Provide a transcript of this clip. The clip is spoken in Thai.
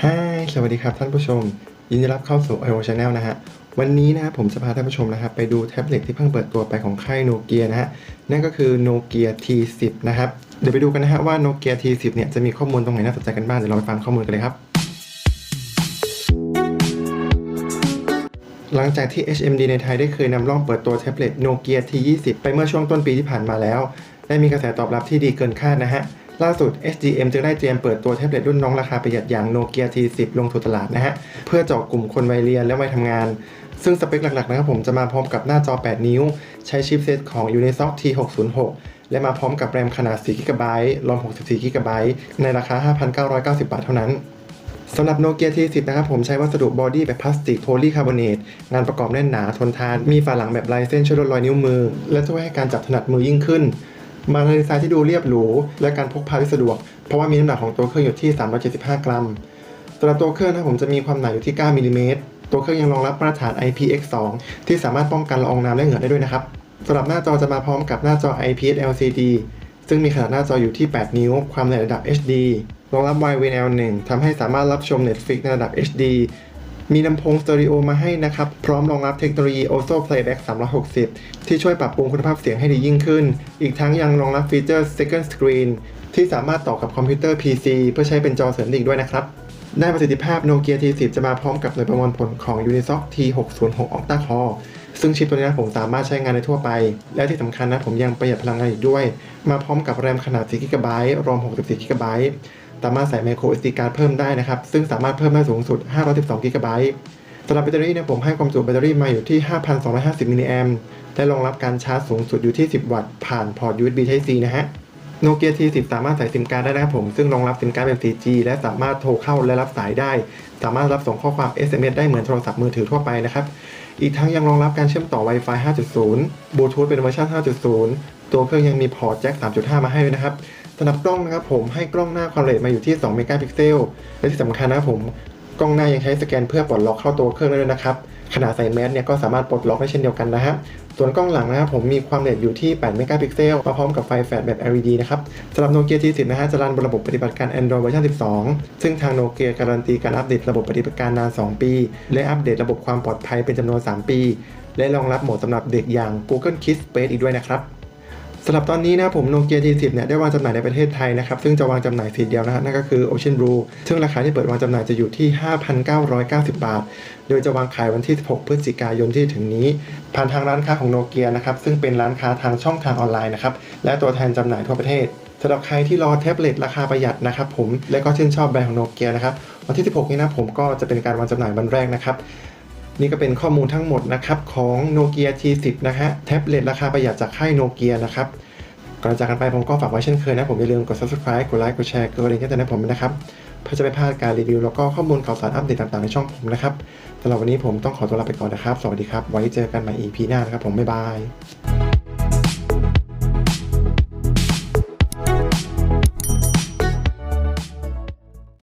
สวัสดีครับท่านผู้ชม ยินดีรับเข้าสู่ IO Channel นะฮะ วันนี้นะครับผมจะพาท่านผู้ชมนะครับไปดูแท็บเล็ตที่เพิ่งเปิดตัวไปของค่ายโนเกียนะฮะ นั่นก็คือโนเกีย T10 นะครับ เดี๋ยวไปดูกันนะฮะว่าโนเกีย T10 เนี่ยจะมีข้อมูลตรงไหนน่าสนใจกันบ้าง เดี๋ยวเราไปฟังข้อมูลกันเลยครับ หลังจากที่ HMD ในไทยได้เคยนำร่องเปิดตัวแท็บเล็ตโนเกีย T20 ไปเมื่อช่วงต้นปีที่ผ่านมาแล้ว ได้มีกระแสตอบรับที่ดีเกินคาดนะฮะ ล่าสุด SGM จึงได้เตรียมเปิดตัวแท็บเล็ตรุ่นน้องราคาประหยัดอย่างโนเกีย T10 ลงสู่ตลาดนะฮะ เพื่อเจาะกลุ่มคนวัยเรียนและวัยทำงาน ซึ่งสเปคหลักๆนะครับผมจะมาพร้อมกับหน้าจอ 8 นิ้ว ใช้ชิปเซตของ Unisoc T606 และมาพร้อมกับแรมขนาด 4 g b รอม 64 g b ในราคา 5,990 บาทเท่านั้นสำหรับโนเกีย T10 นะครับผมใช้วัสดุบอดี้แบบพลาสติกโพลีคาร์บอเนตงานประกอบแน่นหนาทนทาน มีฝาหลังแบบลายเส้นช่วยลดรอยนิ้วมือ และช่วยให้การจับถนัดมือยิ่งขึ้น มาในดีไซน์ที่ดูเรียบหรู และการพกพาที่สะดวก เพราะว่ามีน้ำหนักของตัวเครื่องอยู่ที่ 375 กรัมสำหรับตัวเครื่องนะผมจะมีความหนาอยู่ที่ 9มิลลิเมตรตัวเครื่องยังรองรับมาตรฐาน IPX2 ที่สามารถป้องกันละอองน้ำและเหงื่อได้ด้วยนะครับสำหรับหน้าจอจะมาพร้อมกับหน้าจอ IPS LCD ซึ่งมีขนาดหน้าจออยู่ที่ 8 นิ้ว ความในระดับ HD รองรับ YVL1 ทำให้สามารถรับชม Netflix ในระดับ HD มีลำโพงสเตอริโอมาให้นะครับ พร้อมรองรับเทคโนโลยี Oso Playback 360 ที่ช่วยปรับปรุงคุณภาพเสียงให้ดียิ่งขึ้น อีกทั้งยังรองรับฟีเจอร์ Second Screen ที่สามารถต่อกับคอมพิวเตอร์ PC เพื่อใช้เป็นจอเสริมอีกด้วยนะครับ ด้านประสิทธิภาพ Nokia T10 จะมาพร้อมกับหน่วยประมวลผลของ Unisoc T606 Octa Core ซึ่งชิปตัวนี้นะผมสามารถใช้งานได้ทั่วไป และที่สำคัญนะผมยังประหยัดพลังงานอีกด้วย มาพร้อมกับแรมขนาด 4 g b รอม 64 g b สามารถใส่ micro SD card เพิ่มได้นะครับ ซึ่งสามารถเพิ่มได้สูงสุด 512 g b สำหรับแบตเตอรี่เนี่ยผมให้ความจุแบตเตอรี่มาอยู่ที่ 5,250 มิลลิแอมป์และรองรับการชาร์จสูงสุดอยู่ที่ 10 วัตต์ผ่านพอร์ต USB Type C นะฮะ โนเกีย T10 สามารถใส่ซิมการ์ดได้นะครับผม ซึ่งรองรับซิมการ์ดแบบ 4G และสามารถโทรเข้าและรับสายได้ สามารถรับส่งข้อความ SMS ได้เหมือนโทรศัพท์มือถือทั่วไปนะครับ อีกทั้งยังรองรับการเชื่อมต่อ Wi-Fi 5.0 บลูทูธเป็นเวอร์ชัน5.0 ตัวเครื่องยังมีพอร์ตแจ็ค3.5 มาให้ด้วยนะครับสำหรับกล้องนะครับผมให้กล้องหน้าความละเอียดมาอยู่ที่ 2 เมกะพิกเซล และที่สำคัญนะครับผม กล้องหน้ายังใช้สแกนเพื่อปลดล็อกเข้าตัวเครื่องได้ด้วยนะครับขนาดใส่แมสเนี่ยก็สามารถปลดล็อกได้เช่นเดียวกันนะฮะส่วนกล้องหลังนะครับผมมีความละเอียดอยู่ที่ 8 เมกะพิกเซลมาพร้อมกับไฟแฟลชแบบ LED นะครับสำหรับ Nokia T10 นะฮะจะรันบนระบบปฏิบัติการ Android เวอร์ชัน12 ซึ่งทาง Nokia การันตีการอัปเดตระบบปฏิบัติการนาน 2 ปี และอัปเดตระบบความปลอดภัยเป็นจำนวน 3 ปี และรองรับโหมดสำหรับเด็กอย่าง Google Kids Space อีกด้วยนะครับ สำหรับตอนนี้นะผมโนเกีย T10 เนี่ยได้วางจำหน่ายในประเทศไทยนะครับซึ่งจะวางจำหน่ายสีเดียวนะฮะนั่นก็คือ Ocean Blue ซึ่งราคาที่เปิดวางจำหน่ายจะอยู่ที่ 5,990 บาท โดยจะวางขายวันที่ 16 พฤศจิกายนที่ถึงนี้ ผ่านทางร้านค้าของโนเกียนะครับซึ่งเป็นร้านค้าทางช่องทางออนไลน์นะครับและตัวแทนจำหน่ายทั่วประเทศสำหรับใครที่รอแท็บเล็ตราคาประหยัดนะครับผมและก็ชื่นชอบแบรนด์ของโนเกียนะครับวันที่ 16 นี้นะผมก็จะเป็นการวางจำหน่ายวันแรกนะครับ นี่ก็เป็นข้อมูลทั้งหมดนะครับของ Nokia T10 นะฮะแท็บเล็ตราคาประหยัดจากค่ายโนเกียนะครับก่อนจากกันไปผมก็ฝากไว้เช่นเคยนะ ผมอย่าลืมกด subscribe กดไลค์กดแชร์กดกระดิ่งแจ้งเตือนให้ผมนะครับเพื่อจะไม่พลาดการรีวิว แล้วก็ข้อมูลข่าวสารอัปเดตต่างๆ ในช่องผมนะครับสำหรับวันนี้ผมต้องขอตัวลาไปก่อนนะครับ สวัสดีครับ ไว้เจอกันใหม่ EP หน้านะครับผมบ๊ายบาย